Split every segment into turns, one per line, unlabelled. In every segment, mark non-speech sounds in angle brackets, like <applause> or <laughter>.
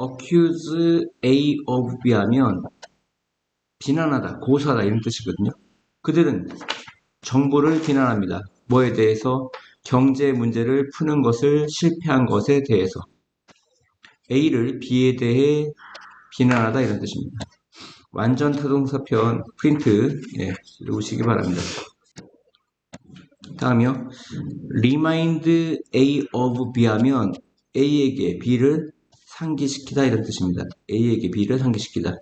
accuse A of B 하면 비난하다, 고소하다 이런 뜻이거든요. 그들은 정부를 비난합니다. 뭐에 대해서? 경제 문제를 푸는 것을 실패한 것에 대해서. A를 B에 대해 비난하다 이런 뜻입니다. 완전 타동사편 프린트 예, 놓으시기 바랍니다. 다음이요. remind A of B 하면 A에게 B를 상기시키다 이런 뜻입니다. A에게 B를 상기시키다.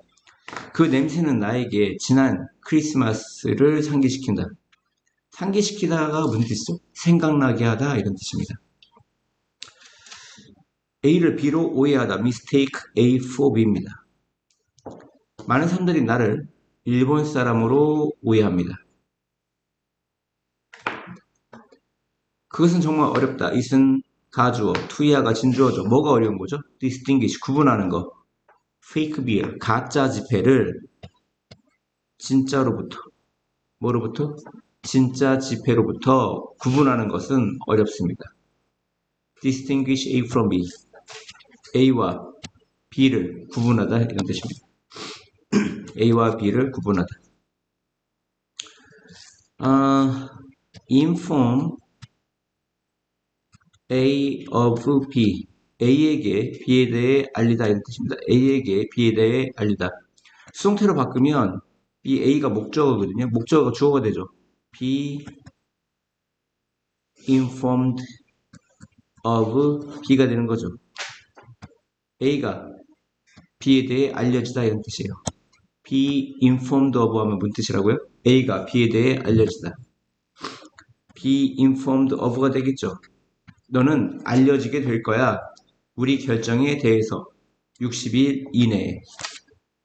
그 냄새는 나에게 지난 크리스마스를 상기시킨다. 상기시키다가 무슨 뜻이죠? 생각나게 하다 이런 뜻입니다. A를 B로 오해하다. mistake A for B입니다. 많은 사람들이 나를 일본 사람으로 오해합니다. 그것은 정말 어렵다. it은 가주어, 투이아가 진주어죠. 뭐가 어려운 거죠? distinguish, 구분하는 거. fake beer, 가짜 지폐를 진짜로부터, 뭐로부터? 진짜 지폐로부터 구분하는 것은 어렵습니다. distinguish A from B. A와 B를 구분하다 이런 뜻입니다. <clears throat> A와 B를 구분하다. 아, inform A of B. A에게 B에 대해 알리다 이런 뜻입니다. A에게 B에 대해 알리다. 수동태로 바꾸면 이 A가 목적어거든요. 목적어가 주어가 되죠. be informed of B가 되는 거죠. A가 B에 대해 알려지다 이런 뜻이에요. be informed of 하면 무슨 뜻이라고요? A가 B에 대해 알려지다. be informed of가 되겠죠. 너는 알려지게 될 거야. 우리 결정에 대해서 60일 이내에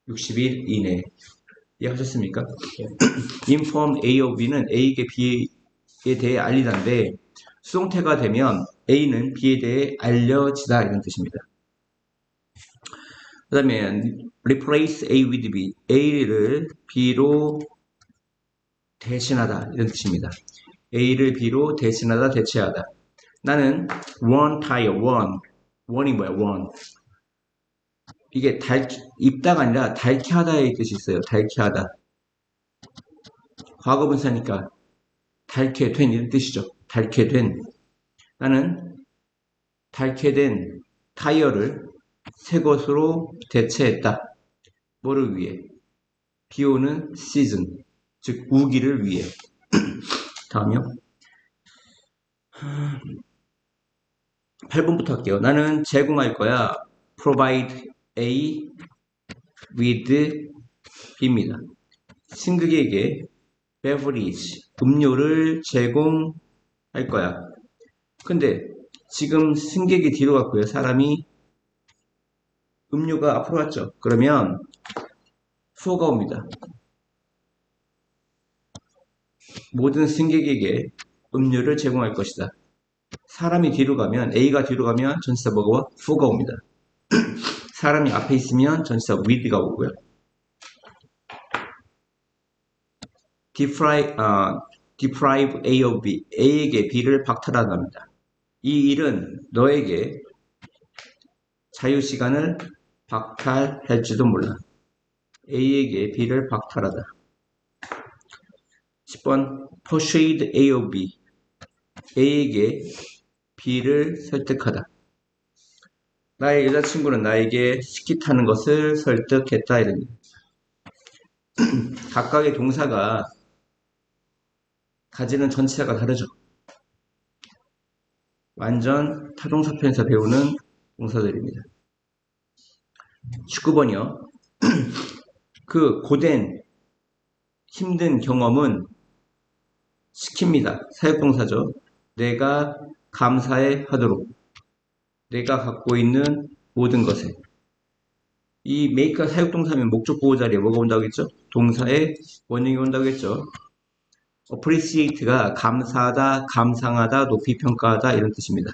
60일 이내에 이해하셨습니까? <clears throat> inform A of B는 A에게 B에 대해 알리다인데 수동태가 되면 A는 B에 대해 알려지다 이런 뜻입니다. 그 다음에 replace A with B A를 B로 대신하다 이런 뜻입니다. A를 B로 대신하다 대체하다 나는 one tire one one이 뭐야 one 이게 달 입다가 아니라 닳게 하다의 뜻이 있어요. 닳게 하다. 과거분사니까 닳게 된 이런 뜻이죠. 닳게 된 나는 닳게 된 타이어를 새 것으로 대체했다. 뭐를 위해? 비 오는 시즌, 즉 우기를 위해. <clears throat> 다음이요. 8번부터 할게요. 나는 제공할 거야. provide A with B입니다. 승극에게 beverage, 음료를 제공할 거야. 근데 지금 승객이 뒤로 갔고요. 사람이 음료가 앞으로 왔죠. 그러면 for가 옵니다. 모든 승객에게 음료를 제공할 것이다. 사람이 뒤로 가면 A가 뒤로 가면 전치사 뭐가 for가 옵니다. <clears throat> 사람이 앞에 있으면 전치사 with가 오고요. deprive, 어, deprive A of B, A에게 B를 박탈한답니다. 이 일은 너에게 자유 시간을 박탈할지도 몰라. A에게 B를 박탈하다. 10번 persuade A of B, A에게 B를 설득하다. 나의 여자친구는 나에게 스키 타는 것을 설득했다 이런 <clears throat> 각각의 동사가 가지는 전치사가 다르죠. 완전 타동사 편에서 배우는 동사들입니다. 19번이요. <clears throat> 그 고된 힘든 경험은 시킵니다. 사역동사죠. 내가 감사해 하도록. 내가 갖고 있는 모든 것에. 이 make가 사역동사면 목적 보호 자리에 뭐가 온다고 했죠? 동사의 원형이 온다고 했죠. appreciate가 감사하다, 감상하다, 높이 평가하다 이런 뜻입니다.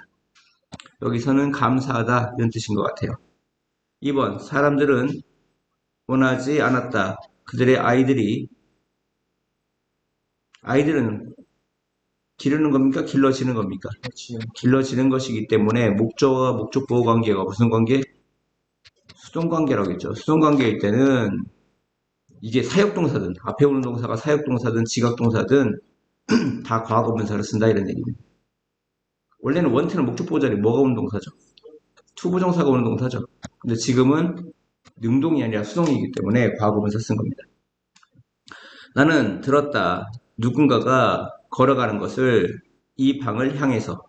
여기서는 감사하다 이런 뜻인 것 같아요. 2번 사람들은 원하지 않았다. 그들의 아이들이 아이들은 기르는 겁니까? 길러지는 겁니까? 길러지는 것이기 때문에 목적과 목적 보호 관계가 무슨 관계? 수동관계라고 했죠. 수동관계일 때는 이게 사역동사든 앞에 오는 동사가 사역동사든 지각동사든 <clears throat> 다 과거분사를 쓴다 이런 얘기입니다. 원래는 원태는 목적보호 자리 뭐가 오는 동사죠? 투부정사가 오는 동사죠. 근데 지금은 능동이 아니라 수동이기 때문에 과거분사 쓴 겁니다. 나는 들었다. 누군가가 걸어가는 것을 이 방을 향해서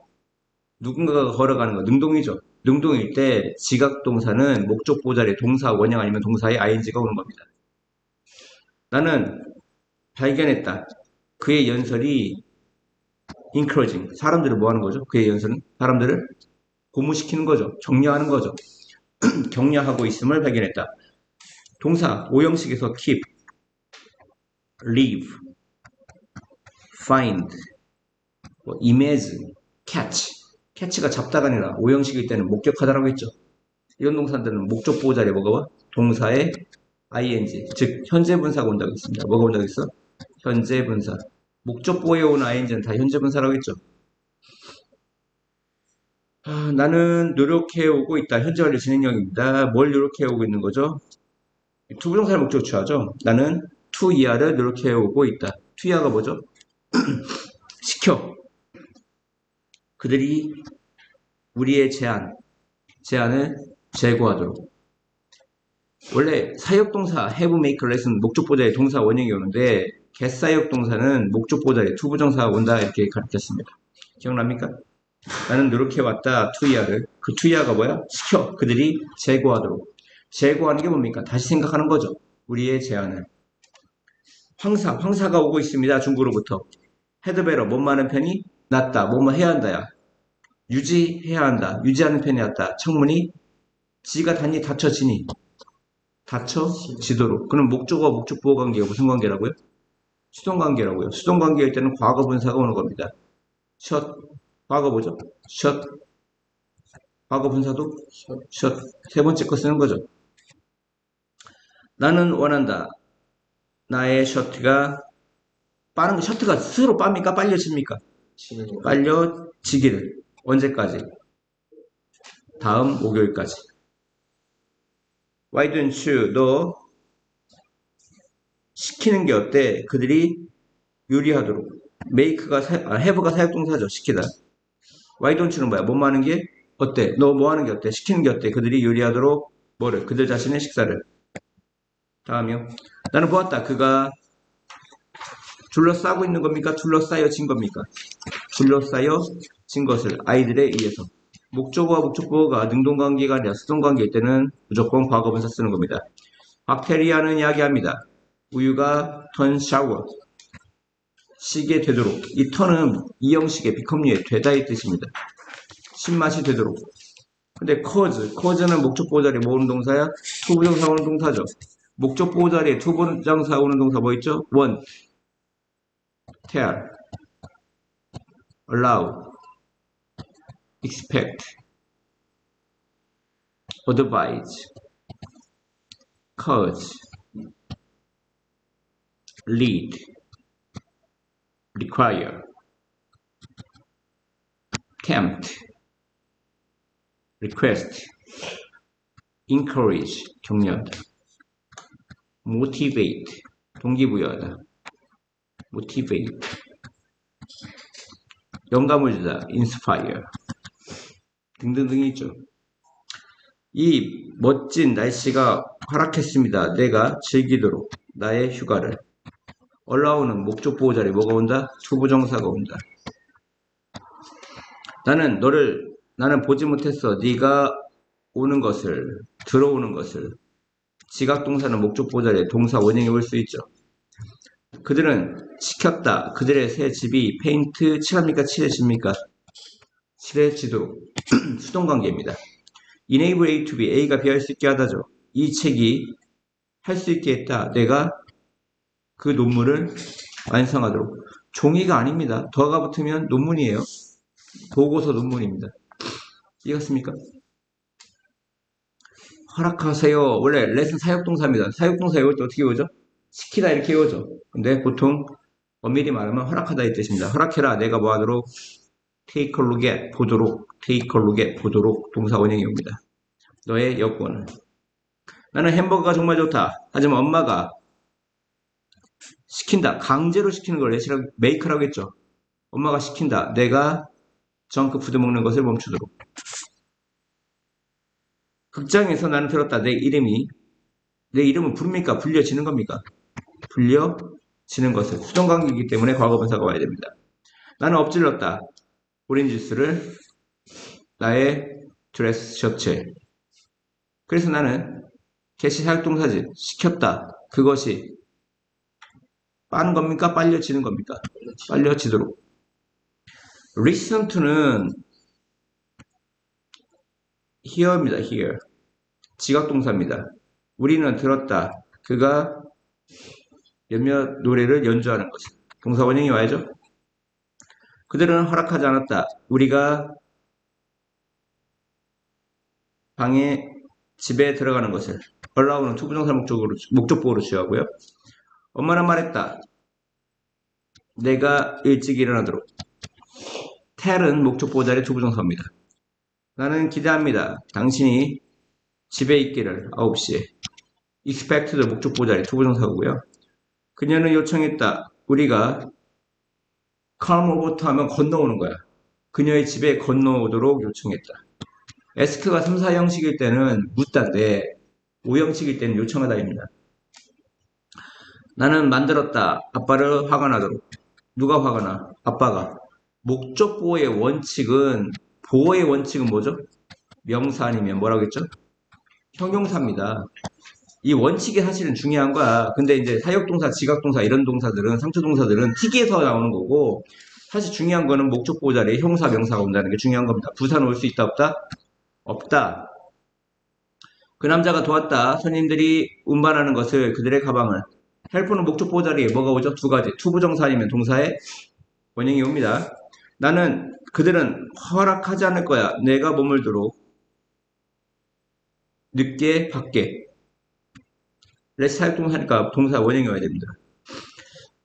누군가가 걸어가는 거 능동이죠. 능동일 때 지각 동사는 목적 보 자리 동사 원형 아니면 동사의 ing가 오는 겁니다. 나는 발견했다. 그의 연설이 encouraging. 사람들을 뭐 하는 거죠? 그의 연설은 사람들을 고무시키는 거죠. 격려하는 거죠. <clears throat> 격려하고 있음을 발견했다. 동사 오형식에서 keep, leave, find, 뭐 imagine, catch. catch가 잡다가 아니라 오형식일 때는 목격하다라고 했죠. 이런 동사들은 목적 보호 자리에 뭐가 와? 동사의 ing, 즉 현재 분사가 온다고 했습니다. 뭐가 온다고 했어? 현재 분사. 목적 보호에 온 ing는 다 현재 분사라고 했죠. 아, 나는 노력해 오고 있다. 현재 완료 진행형입니다. 뭘 노력해 오고 있는 거죠? 투부정사를 목적으로 취하죠. 나는 to 이하를 노력해 오고 있다. to 이하가 뭐죠? <clears throat> 시켜. 그들이 우리의 제안, 제안을 제고하도록. 원래 사역동사 have, make, lesson 목적보자의 동사 원형이 오는데 get 사역동사는 목적보자의 투부정사가 온다 이렇게 가르쳤습니다. 기억납니까? 나는 노력해 왔다 투이하를 그 투이하가 뭐야? 시켜 그들이 제고하도록 제고하는 게 뭡니까? 다시 생각하는 거죠. 우리의 제안을 황사 황사가 오고 있습니다. 중국으로부터 헤드베러 몸 많은 편이 낫다 뭐뭐 해야 한다야 유지해야 한다 유지하는 편이 낫다 청문이 지가 단히 닫혀지니 닫혀지도록 그럼 목적어와 목적 보호 관계가 무슨 관계라고요? 수동 관계라고요. 수동 관계일 때는 과거 분사가 오는 겁니다. 셔 과거 뭐죠? 셔 과거 분사도 셔세 번째 거 쓰는 거죠. 나는 원한다. 나의 셔츠가 빠른 거 셔츠가 스스로 빠입니까? 빨려집니까? 빨려지기를 언제까지? 다음 목요일까지. Why don't you? 너 시키는 게 어때? 그들이 유리하도록. make가 사, 아, have가 사역동사죠. 시키다. Why don't you는 뭐야? 뭐 하는 게 어때? 너 뭐 하는 게 어때? 시키는 게 어때? 그들이 유리하도록 뭐를? 그들 자신의 식사를. 다음이요. 나는 보았다. 그가 둘러싸고 있는 겁니까? 둘러싸여진 겁니까? 둘러싸여진 것을 아이들에 의해서. 목적어와 목적보호가 능동관계가 아니라 수동관계일 때는 무조건 과거분사 쓰는 겁니다. 박테리아는 이야기합니다. 우유가 턴 샤워. 시게 되도록. 이 턴은 이형식의 비컴리에 되다의 뜻입니다. 신맛이 되도록. 근데 cause, cause는 목적 보호 자리에 뭐 동사야? 투부정사 오는 동사죠. 목적 보호 자리에 투부정사 오는 동사 뭐 있죠? want, tell, allow, expect, advise, cause, lead, require, tempt, request, encourage, 격려하다, motivate, 동기부여하다, Motivate, 영감을 주다, inspire, 등등등이 있죠. 이 멋진 날씨가 허락했습니다. 내가 즐기도록 나의 휴가를. 올라오는 목적 보호 자리 뭐가 온다? 투부정사가 온다. 나는 너를 나는 보지 못했어. 네가 오는 것을 들어오는 것을 지각 동사는 목적 보호 자리에 동사 원형이 올 수 있죠. 그들은 시켰다. 그들의 새 집이 페인트 칠합니까? 칠해집니까? 칠해지도록 <clears throat> 수동관계입니다. enable A to B, A가 B 할 수 있게 하다죠. 이 책이 할 수 있게 했다. 내가 그 논문을 완성하도록. 종이가 아닙니다. 더가 붙으면 논문이에요. 보고서 논문입니다. 이해갔습니까? 허락하세요. 원래 레슨 사역동사입니다. 사역동사 이럴 때 어떻게 오죠? 시키다 이렇게 오죠. 근데 보통 엄밀히 말하면 허락하다 이 뜻입니다. 허락해라. 내가 뭐 하도록 take a look at 보도록 take a look at 보도록 동사 원형이 옵니다. 너의 여권을 나는 햄버거가 정말 좋다. 하지만 엄마가 시킨다. 강제로 시키는 걸 레시라고 메이크라고 했죠. 엄마가 시킨다. 내가 정크푸드 먹는 것을 멈추도록. 극장에서 나는 들었다. 내 이름이 내 이름은 부릅니까? 불려지는 겁니까? 불려지는 것을 수동관계이기 때문에 과거분사가 와야 됩니다. 나는 엎질렀다. 오렌지 주스를 나의 드레스 셔츠에. 그래서 나는 개시 사역동사지 시켰다. 그것이 빠는 겁니까? 빨려지는 겁니까? 빨려지도록. listen to는 hear입니다. hear. 지각동사입니다. 우리는 들었다. 그가 몇몇 노래를 연주하는 것을. 동사 원형이 와야죠. 그들은 허락하지 않았다. 우리가 방에 집에 들어가는 것을 allow는 투부정사 목적으로 목적보호로 취하고요. 엄마는 말했다. 내가 일찍 일어나도록. tell은 목적보호 자리 투부정사입니다. 나는 기대합니다. 당신이 집에 있기를 9시에. expect도 목적보호 자리 투부정사고요. 그녀는 요청했다. 우리가 come over 하면 건너오는 거야. 그녀의 집에 건너오도록 요청했다. 에스크가 3, 4형식일 때는 묻다인데 5형식일 때는 요청하다입니다. 나는 만들었다. 아빠를 화가 나도록. 누가 화가 나? 아빠가. 목적 보호의 원칙은 보호의 원칙은 뭐죠? 명사 아니면 뭐라고 했죠? 형용사입니다. 이 원칙이 사실은 중요한 거야. 근데 이제 사역동사, 지각동사 이런 동사들은 상투동사들은 특이해서 나오는 거고 사실 중요한 거는 목적 보호 자리에 형사, 명사가 온다는 게 중요한 겁니다. 부산 올 수 있다 없다? 없다. 그 남자가 도왔다. 손님들이 운반하는 것을 그들의 가방을 헬프는 목적 보호 자리에 뭐가 오죠? 두 가지. 투부정사 아니면 동사의 원형이 옵니다. 나는 그들은 허락하지 않을 거야. 내가 머물도록 늦게 밖에 레스 사역동사니까 동사 원형이 와야 됩니다.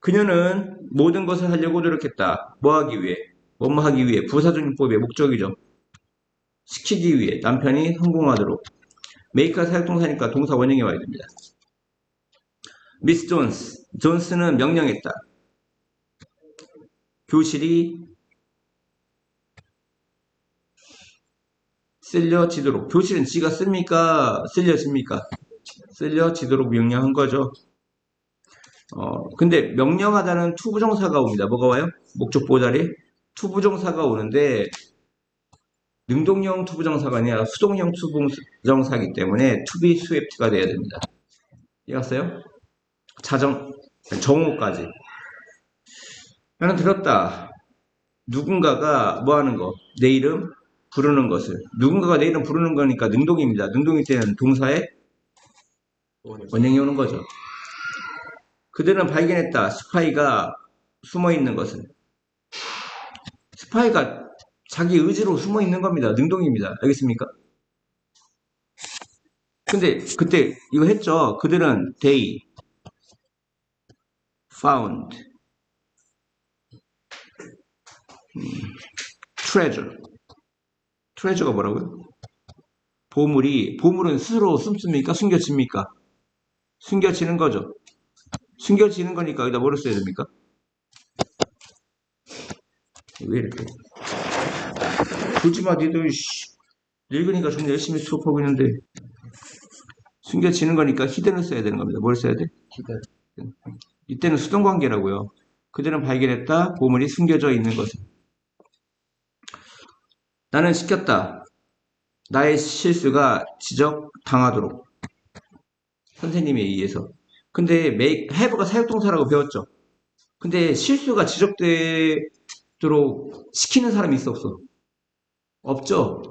그녀는 모든 것을 하려고 노력했다. 뭐 하기 위해? 뭐뭐 하기 위해? 부사적용법의 목적이죠. 시키기 위해 남편이 성공하도록. 메이크가 사역동사니까 동사 원형이 와야 됩니다. 미스 존스. 존스는 명령했다. 교실이 쓸려지도록. 교실은 지가 씁니까? 쓸려집니까? 쓸려지도록 명령한 거죠. 어, 근데 명령하다는 투부정사가 옵니다. 뭐가 와요? 목적 보자리 투부정사가 오는데 능동형 투부정사가 아니라 수동형 투부정사이기 때문에 투비 스웨프트가 돼야 됩니다. 이해갔어요? 자정, 정오까지. 나는 들었다. 누군가가 뭐 하는 거? 내 이름 부르는 것을. 누군가가 내 이름 부르는 거니까 능동입니다. 능동일 때는 동사에 원형이 오는 거죠. 그들은 발견했다. 스파이가 숨어 있는 것을. 스파이가 자기 의지로 숨어 있는 겁니다. 능동입니다. 알겠습니까? 근데 그때 이거 했죠. 그들은 they found 음, treasure. treasure가 뭐라고요? 보물이 보물은 스스로 숨습니까? 숨겨집니까? 숨겨지는 거죠. 숨겨지는 거니까 여기다 뭐를 써야 됩니까? 왜 이렇게? 보지마 니들 씨. 늙으니까 좀 열심히 수업하고 있는데 숨겨지는 거니까 히든을 써야 되는 겁니다. 뭘 써야 돼?
히든.
이때는 수동 관계라고요. 그들은 발견했다. 보물이 숨겨져 있는 것을. 나는 시켰다. 나의 실수가 지적당하도록. 선생님에 의해서. 근데 make, have가 사역동사라고 배웠죠. 근데 실수가 지적되도록 시키는 사람이 있어 없어? 없죠.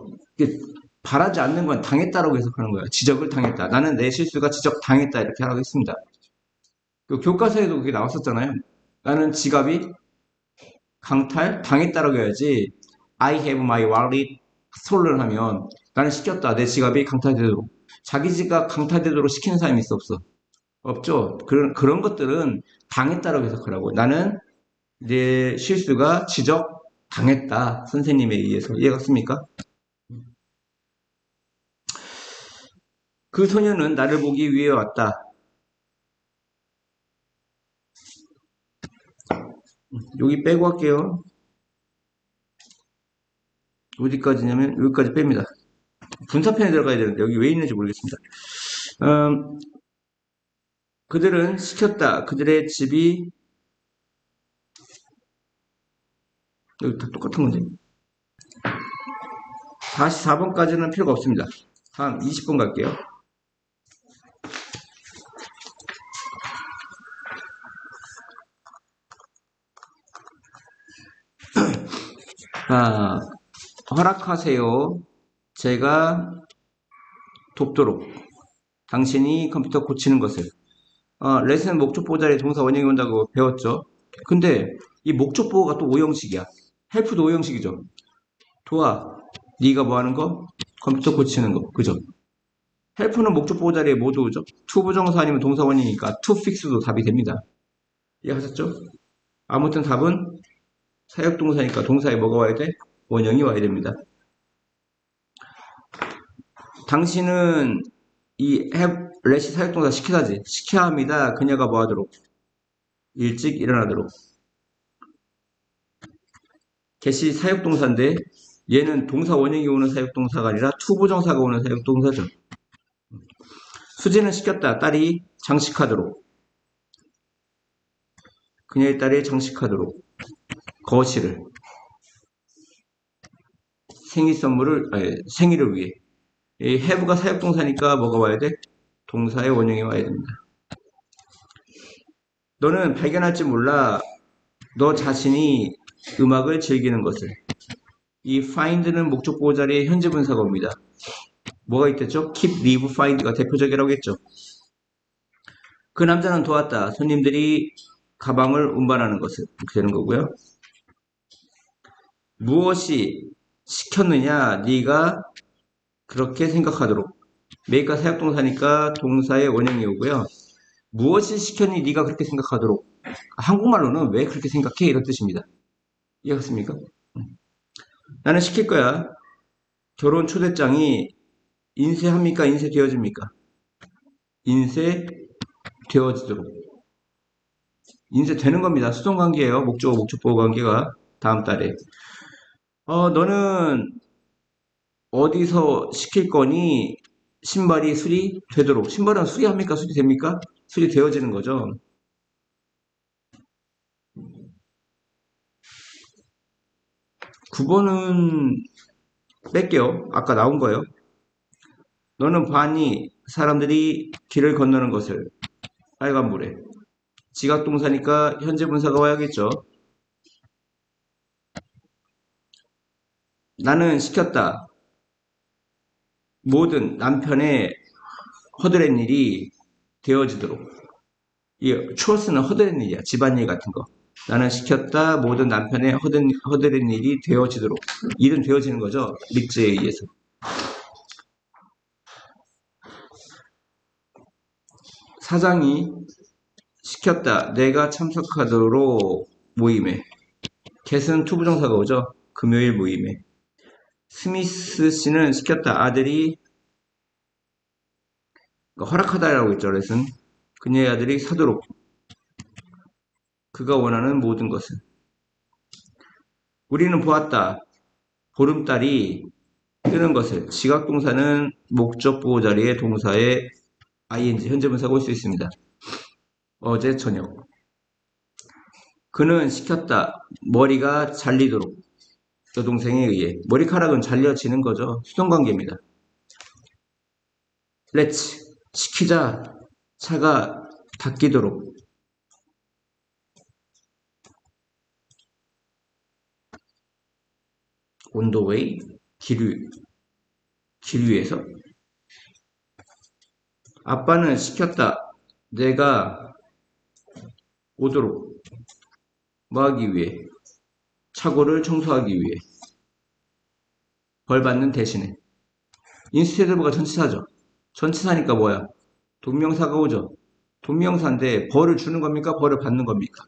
바라지 않는 건 당했다라고 해석하는 거예요. 지적을 당했다. 나는 내 실수가 지적당했다 이렇게 하라고 했습니다. 그 교과서에도 그게 나왔었잖아요. 나는 지갑이 강탈 당했다라고 해야지. I have my wallet stolen 하면 나는 시켰다. 내 지갑이 강탈되도록. 자기 지갑 강탈되도록 시키는 사람이 있어 없어? 없죠. 그런 그런 것들은 당했다라고 해석하라고. 나는 내 실수가 지적 당했다. 선생님에 의해서 이해갔습니까? 그 소녀는 나를 보기 위해 왔다. 여기 빼고 할게요. 어디까지냐면 여기까지 뺍니다. 분사편에 들어가야 되는데 여기 왜 있는지 모르겠습니다. 음, 그들은 시켰다. 그들의 집이 여기 다 똑같은 건데. 44번까지는 필요가 없습니다. 다음 20번 갈게요. <clears throat> 아, 허락하세요. 제가 돕도록. 당신이 컴퓨터 고치는 것을. 어, 레슨 목적보 자리에 동사 원형이 온다고 배웠죠. 근데 이 목적보가 또 오형식이야. 헬프도 오형식이죠. 도와. 네가 뭐 하는 거? 컴퓨터 고치는 거. 그죠? 헬프는 목적보 자리에 모두 오죠. 투 부정사 아니면 동사 원형이니까 투 픽스도 답이 됩니다. 이해하셨죠? 아무튼 답은 사역동사니까 동사에 뭐가 와야 돼? 원형이 와야 됩니다. 당신은 이 have, let이 사역동사 시키다지. 시켜야 합니다. 그녀가 뭐 하도록? 일찍 일어나도록. 개시 사역동사인데 얘는 동사 원형이 오는 사역동사가 아니라 투부정사가 오는 사역동사죠. 수지는 시켰다. 딸이 장식하도록. 그녀의 딸이 장식하도록. 거실을. 생일 선물을, 아니, 생일을 위해. 이 have가 사역동사니까 뭐가 와야 돼? 동사의 원형이 와야 됩니다. 너는 발견할지 몰라. 너 자신이 음악을 즐기는 것을. 이 find는 목적 보호 자리에 현재 분사가 옵니다. 뭐가 있겠죠? keep, leave, find가 대표적이라고 했죠. 그 남자는 도왔다. 손님들이 가방을 운반하는 것을. 이렇게 되는 거고요. 무엇이 시켰느냐? 네가 그렇게 생각하도록. 메이가 사역동사니까 동사의 원형이 오고요. 무엇이 시켰니? 네가 그렇게 생각하도록. 한국말로는 왜 그렇게 생각해? 이런 뜻입니다. 이해갔습니까? 나는 시킬 거야. 결혼 초대장이 인쇄합니까? 인쇄되어집니까? 인쇄되어지도록. 인쇄되는 겁니다. 수동 관계예요. 목적, 목적보호 관계가 다음 달에. 어, 너는 어디서 시킬 거니? 신발이 수리 되도록. 신발은 수리합니까? 수리됩니까? 수리되어지는 거죠. 구번은 뺄게요. 아까 나온 거예요. 너는 봤니? 사람들이 길을 건너는 것을. 빨간 물에. 지각동사니까 현재 분사가 와야겠죠. 나는 시켰다. 모든 남편의 허드렛 일이 되어지도록. 이 추어스는 허드렛 일이야. 집안일 같은 거. 나는 시켰다. 모든 남편의 허드, 허드렛 일이 되어지도록. 일은 되어지는 거죠. 릭즈에 의해서. 사장이 시켰다. 내가 참석하도록 모임에. get은 투부정사가 오죠. 금요일 모임에. 스미스 씨는 시켰다. 아들이 그러니까 허락하다라고 했죠. 레슨. 그녀의 아들이 사도록. 그가 원하는 모든 것을. 우리는 보았다. 보름달이 뜨는 것을. 지각동사는 목적 보호 자리에 동사의 ing 현재 분사가 올수 있습니다. 어제 저녁. 그는 시켰다. 머리가 잘리도록. 여동생에 의해. 머리카락은 잘려지는 거죠. 수동관계입니다. let's 시키자. 차가 닦이도록. way 길, 위, 길 위에서 아빠는 시켰다. 내가 오도록 뭐 하기 위해 차고를 청소하기 위해 벌 받는 대신에 인스테드브가 전치사죠. 전치사니까 뭐야? 동명사가 오죠. 동명사인데 벌을 주는 겁니까? 벌을 받는 겁니까?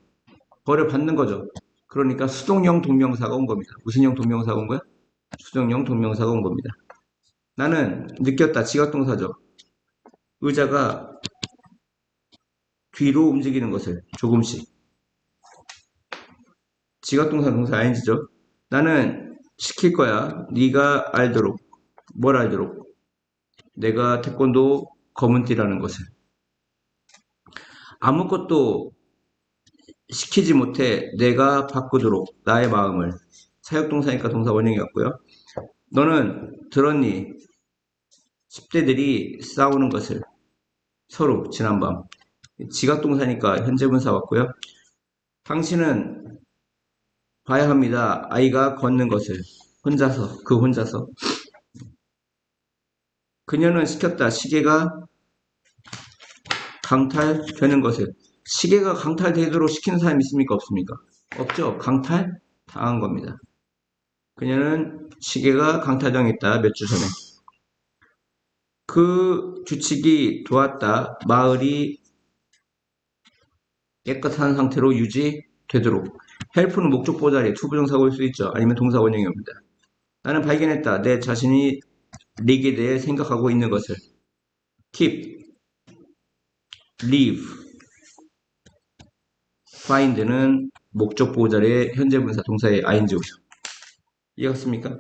벌을 받는 거죠. 그러니까 수동형 동명사가 온 겁니다. 무슨 형 동명사가 온 거야? 수동형 동명사가 온 겁니다. 나는 느꼈다. 지각동사죠. 의자가 뒤로 움직이는 것을 조금씩. 지각동사 동사 ing죠. 나는 시킬 거야. 네가 알도록. 뭘 알도록? 내가 태권도 검은 띠라는 것을. 아무것도 시키지 못해 내가 바꾸도록 나의 마음을. 사역동사니까 동사 원형이었고요. 너는 들었니? 10대들이 싸우는 것을 서로 지난밤. 지각동사니까 현재분사 왔고요. 당신은 봐야 합니다. 아이가 걷는 것을 혼자서 그 혼자서 그녀는 시켰다. 시계가 강탈되는 것을 시계가 강탈되도록 시키는 사람이 있습니까? 없습니까? 없죠. 강탈 당한 겁니다. 그녀는 시계가 강탈당했다. 몇 주 전에. 그 규칙이 도왔다. 마을이 깨끗한 상태로 유지되도록. 헬프는 목적 보다리 투부정사고일 수 있죠. 아니면 동사 원형입니다. 나는 발견했다. 내 자신이 리에 대해 생각하고 있는 것을. keep, leave, find는 목적 보호자리의 현재 분사 동사의 ing죠. 이해갔습니까?